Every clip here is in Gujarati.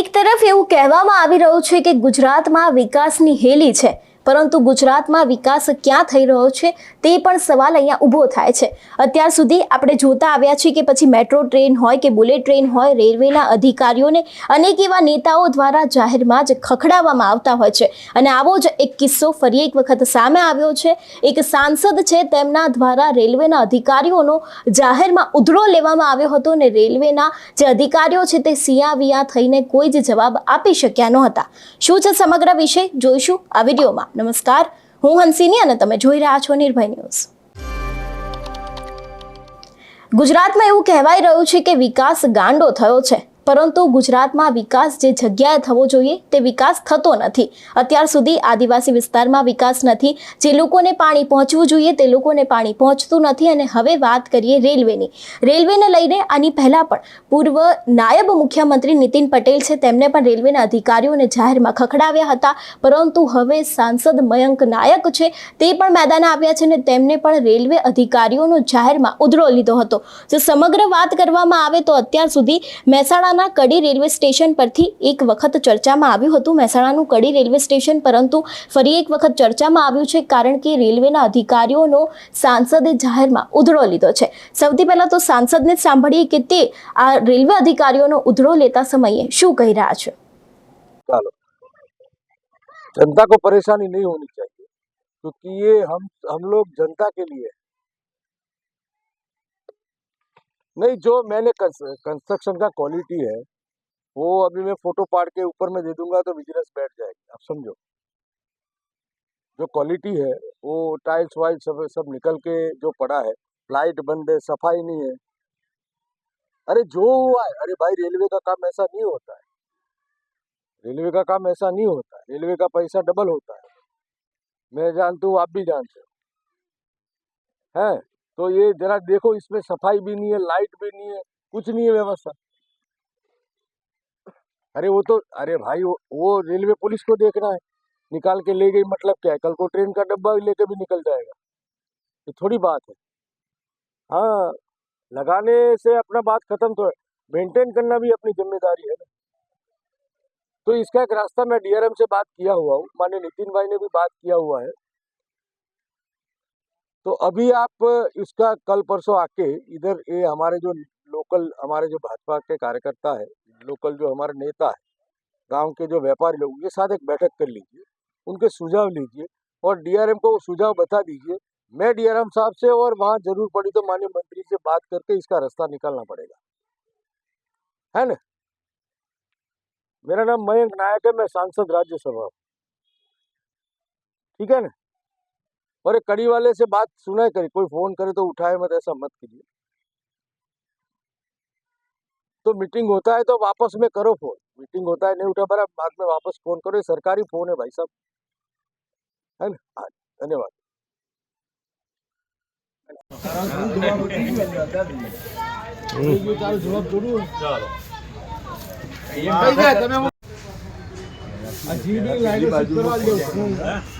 એક તરફ એવું કહેવામાં આવી રહ્યું છે કે ગુજરાતમાં વિકાસની હેલી છે પરંતુ ગુજરાતમાં વિકાસ ક્યાં થઈ રહ્યો છે તે પણ સવાલ અહીંયા ઊભો થાય છે. અત્યાર સુધી આપણે જોતા આવ્યા છીએ કે પછી મેટ્રો ટ્રેન હોય કે બુલેટ ટ્રેન હોય, રેલવેના અધિકારીઓને અનેક એવા નેતાઓ દ્વારા જાહેરમાં જ ખખડાવવામાં આવતા હોય છે. અને આવો જ એક કિસ્સો ફરી એક વખત સામે આવ્યો છે. એક સાંસદ છે તેમના દ્વારા રેલવેના અધિકારીઓનો જાહેરમાં ઉધડો લેવામાં આવ્યો હતો અને રેલવેના જે અધિકારીઓ છે તે સિયાવિયા થઈને કોઈ જ જવાબ આપી શક્યા નહોતા. શું છે સમગ્ર વિષય? જોઈશું આ વિડીયોમાં. નમસ્કાર, હું હંસિની અને તમે જોઈ રહ્યા છો નિર્ભય ન્યૂઝ. ગુજરાતમાં એવું કહેવાય રહ્યું છે કે વિકાસ ગાંડો થયો છે. પરંતુ ગુજરાતમાં વિકાસ જે જગ્યાએ થવો જોઈએ તે વિકાસ થતો નથી. અત્યાર સુધી આદિવાસી વિસ્તારમાં વિકાસ નથી. જે લોકોને પાણી પહોંચવું જોઈએ તે લોકોને પાણી પહોંચતું નથી અને હવે વાત કરીએ રેલવેની. રેલવેને લઈને આની પહેલાં પણ પૂર્વ નાયબ મુખ્યમંત્રી નીતિન પટેલ છે. તેમને પણ રેલવેના અધિકારીઓને જાહેરમાં ખખડાવ્યા હતા. પરંતુ હવે સાંસદ મયંક નાયક છે તે પણ મેદાન આવ્યા છે અને તેમને પણ રેલવે અધિકારીઓનો જાહેરમાં ઉધરો લીધો હતો. જો સમગ્ર વાત કરવામાં આવે તો અત્યાર સુધી મહેસાણાના કડી રેલવે સ્ટેશન પરથી એક વખત ચર્ચામાં આવ્યું હતું મહેસાણાનું કડી રેલવે સ્ટેશન પરંતુ ફરી એક વખત ચર્ચામાં આવ્યું છે કારણ કે રેલવેના અધિકારીઓનો સાંસદે જાહેરમાં ઉધડો લીધો છે સૌથી પહેલા તો સાંસદને જ સાંભળીએ કે તે આ રેલવે અધિકારીઓનો ઉધડો લેતા સમયે શું કહી રહ્યા છે चलो जनता को परेशानी नहीं होनी चाहिए क्योंकि ये हम हम लोग जनता के लिए नहीं, जो मैंने कंस्ट्रक्शन का क्वालिटी है, वो अभी मैं फ़ोटो पाड़ के ऊपर में दे दूँगा तो बिज़नेस बैठ जाएगी। आप समझो। जो क्वालिटी है, वो टाइल्स वाइल्स सब सब निकल के जो पड़ा है लाइट बंद है, सफ़ाई नहीं है। अरे, जो हुआ है, अरे भाई रेलवे का काम ऐसा नहीं होता है। रेलवे का काम ऐसा नहीं होता है। रेलवे का पैसा डबल होता है। मैं जानता हूँ, आप भी जानते हो। हैं? तो ये जरा देखो इसमें सफ़ाई भी नहीं है लाइट भी नहीं है कुछ नहीं है व्यवस्था। अरे वो तो अरे भाई वो, वो रेलवे पुलिस को देखना है। निकाल के ले गई मतलब क्या है? कल को ट्रेन का डब्बा लेके भी निकल जाएगा। ये थोड़ी बात है। हाँ लगाने से अपना बात खत्म तो है। मेंटेन करना भी अपनी ज़िम्मेदारी है ना। तो इसका एक रास्ता मैं डीआरएम से बात किया हुआ हूँ। माने नितिन भाई ने भी बात किया हुआ है। तो अभी आप इसका कल परसों आके इधर ये हमारे जो लोकल, हमारे जो भाजपा के कार्यकर्ता है, लोकल जो हमारे नेता है, गाँव के जो व्यापारी लोग उनके साथ एक बैठक कर लीजिए, उनके सुझाव लीजिए और डीआरएम को सुझाव बता दीजिए। मैं डीआरएम साहब से और वहाँ ज़रूर पड़ी तो माननीय मंत्री से बात करके इसका रास्ता निकालना पड़ेगा। है ना? मेरा नाम मयंक नायक है, मैं सांसद राज्यसभा। ठीक है ना? और एक कड़ी वाले से बात सुनाए करे कोई फ़ोन करे तो उठाए मत ऐसा मत कीजिए। तो मीटिंग होता है तो वापस में करो फ़ोन। मीटिंग होता है नहीं उठा बरा बाद में वापस फ़ोन करो ये सरकारी फ़ोन है भाई साहब। है ना? हाँ, धन्यवाद। અને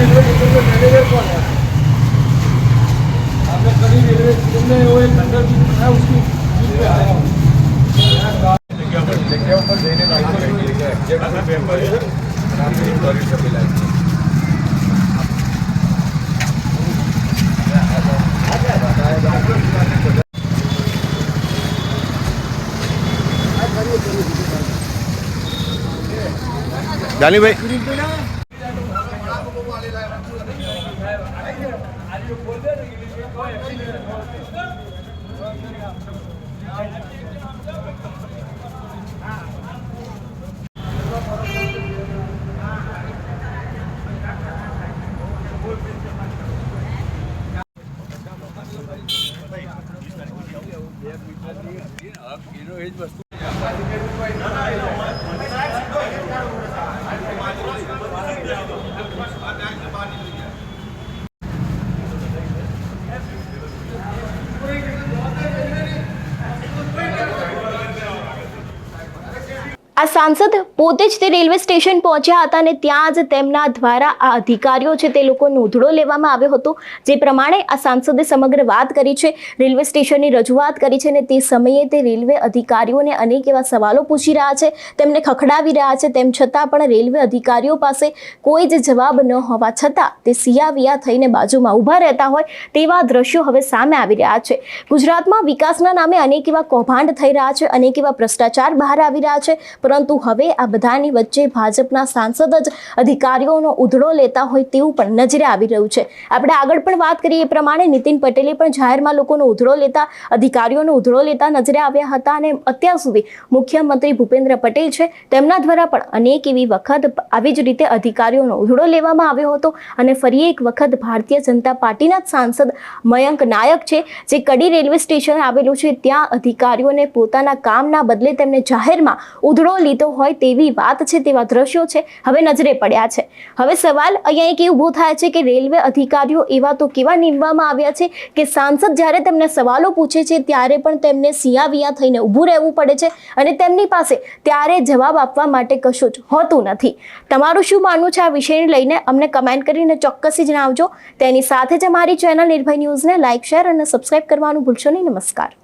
રેલવે સ્ટેશનનો મેનેજર કોણ है आपने कभी रेलवे स्टेशन में वो एक अंडर ब्रिज था उसकी ब्रिज पे आया हूँ જગ્યા પર જગ્યા ઉપર જઈને લાઈન કરી જગ્યા એક્ઝેક્ટ પેપર છે રામની કરી શકે લાઈન Dani, güey. એનો એ જ વસ્તુ આ સાંસદ પોતે જ તે રેલવે સ્ટેશન પહોંચ્યા હતા અને ત્યાં જ તેમના દ્વારા આ અધિકારીઓ છે તે લોકો નોંધડો લેવામાં આવ્યો હતો. જે પ્રમાણે આ સાંસદે સમગ્ર વાત કરી છે, રેલવે સ્ટેશનની રજૂઆત કરી છે અને તે સમયે તે રેલવે અધિકારીઓને અનેક એવા સવાલો પૂછી રહ્યા છે, તેમને ખખડાવી રહ્યા છે, તેમ છતાં પણ રેલવે અધિકારીઓ પાસે કોઈ જ જવાબ ન હોવા છતાં તે સિયાવિયા થઈને બાજુમાં ઊભા રહેતા હોય તેવા દ્રશ્યો હવે સામે આવી રહ્યા છે. ગુજરાતમાં વિકાસના નામે અનેક એવા કૌભાંડ થઈ રહ્યા છે, અનેક એવા ભ્રષ્ટાચાર બહાર આવી રહ્યા છે પરંતુ હવે આ બધાની વચ્ચે ભાજપના સાંસદ જ અધિકારીઓનો ઉધડો લેતા હોય તેવું પણ નજરે આવી રહ્યું છે. આપણે આગળ પણ વાત કરીએ એ પ્રમાણે નીતિન પટેલે પણ જાહેરમાં લોકોનો ઉધડો લેતા, અધિકારીઓનો ઉધડો લેતા નજરે આવ્યા હતા અને અત્યાર સુધી મુખ્યમંત્રી ભૂપેન્દ્ર પટેલ છે તેમના દ્વારા પણ અનેક એવી વખત આવી જ રીતે અધિકારીઓનો ઉધડો લેવામાં આવ્યો હતો અને ફરી એક વખત ભારતીય જનતા પાર્ટીના જ સાંસદ મયંક નાયક છે જે કડી રેલવે સ્ટેશન આવેલું છે. ત્યાં અધિકારીઓને પોતાના કામના બદલે તેમને જાહેરમાં ઉધડો લીધો હોય તેવી વાત છે, તેવા દ્રશ્યો છે, હવે નજરે પડ્યા છે. હવે સવાલ અહીંયા એક એ ઊભો થાય છે કે રેલવે અધિકારીઓ એવા તો કેવા નીમવામાં આવ્યા છે કે સાંસદ જ્યારે તેમને સવાલો પૂછે છે, ત્યારે પણ તેમને સિયાવિયા થઈને ઊભું રહેવું પડે છે અને તેમની પાસે ત્યારે જવાબ આપવા માટે કશું જ હોતું નથી. તમારું શું માનવું છે આ વિષયને લઈને? અમને કમેન્ટ કરીને ચોક્કસથી જણાવજો. તેની સાથે જ અમારી ચેનલ નિર્ભય ન્યૂઝને લાઇક શેર અને સબસ્ક્રાઇબ કરવાનું ભૂલશો નહીં. નમસ્કાર.